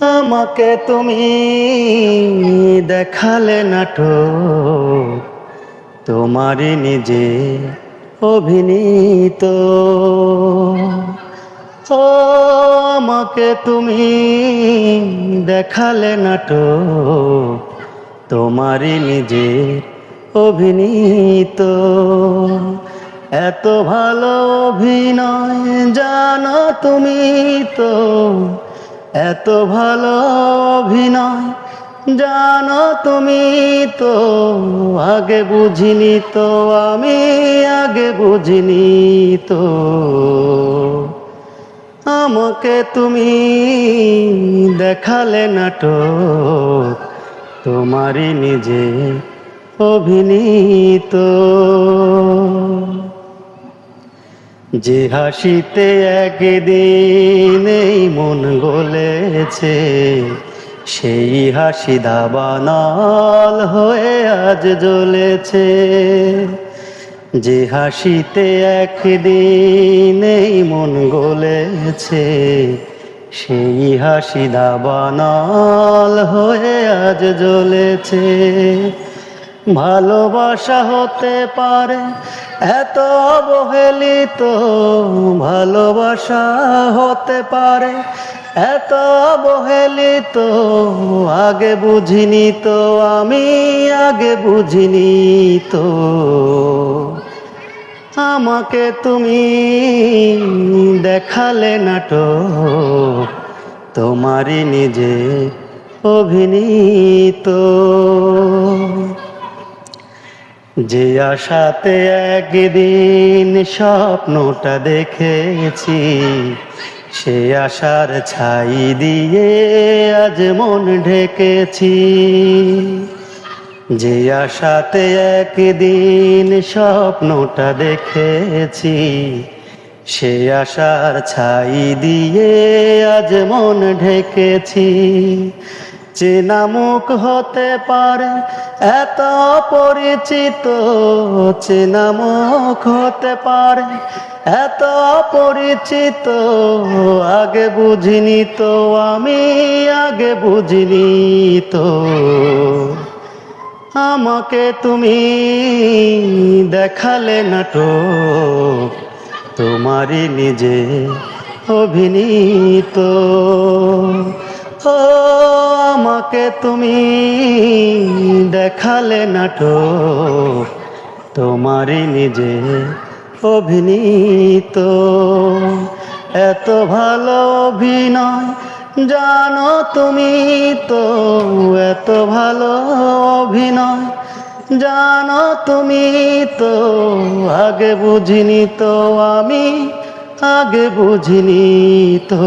আমাকে তুমি দেখালে নাটক, তোমারই নিজে অভিনীত। ও, আমাকে তুমি দেখালে নাটক, তোমারই নিজে অভিনীত। এত ভালো অভিনয় জানো তুমি তো এত ভালো অভিনয়, জানো তুমি তো, আগে বুঝিনি তো, আমি আগে বুঝিনি তো। আমাকে তুমি দেখালে নাটক, তোমারই নিজে অভিনীত। যে হাসিতে একদিন এই মন গলেছে, সেই হাসি দাবানল হয়ে আজ জ্বলেছে। যে হাসিতে একদিন এই মন গলেছে, সেই হাসি দাবানল হয়ে আজ জ্বলেছে। ভালোবাসা হতে পারে এত অবহেলিত ভালোবাসা হতে পারে। এত অবহেলিত আগে বুঝিনি তো, আমি আগে বুঝিনি তো। আমাকে তুমি দেখালে নাটক, তোমারই নিজে অভিনীত। যে আশাতে একদিন স্বপ্নটা দেখেছি, সে আশার ছাই দিয়ে আজ মন ঢেকেছি। যে আশাতে একদিন স্বপ্নটা দেখেছি, সে আশার ছাই দিয়ে আজ মন ঢেকেছি। চেনা মুখ হতে পারে, এত পরিচিত চেনা মুখ হতে পারে, এত পরিচিত আগে বুঝিনি তো, আমি আগে বুঝিনি তো। আমাকে তুমি দেখালে নাটক, তোমারই নিজে অভিনীত। আমাকে তুমি দেখালে নাটক, তোমারই নিজে অভিনীত। এত ভালো অভিনয় জানো তুমি তো, এত ভালো অভিনয় জানো তুমি তো, আগে বুঝিনি তো আমি, আগে বুঝিনি তো।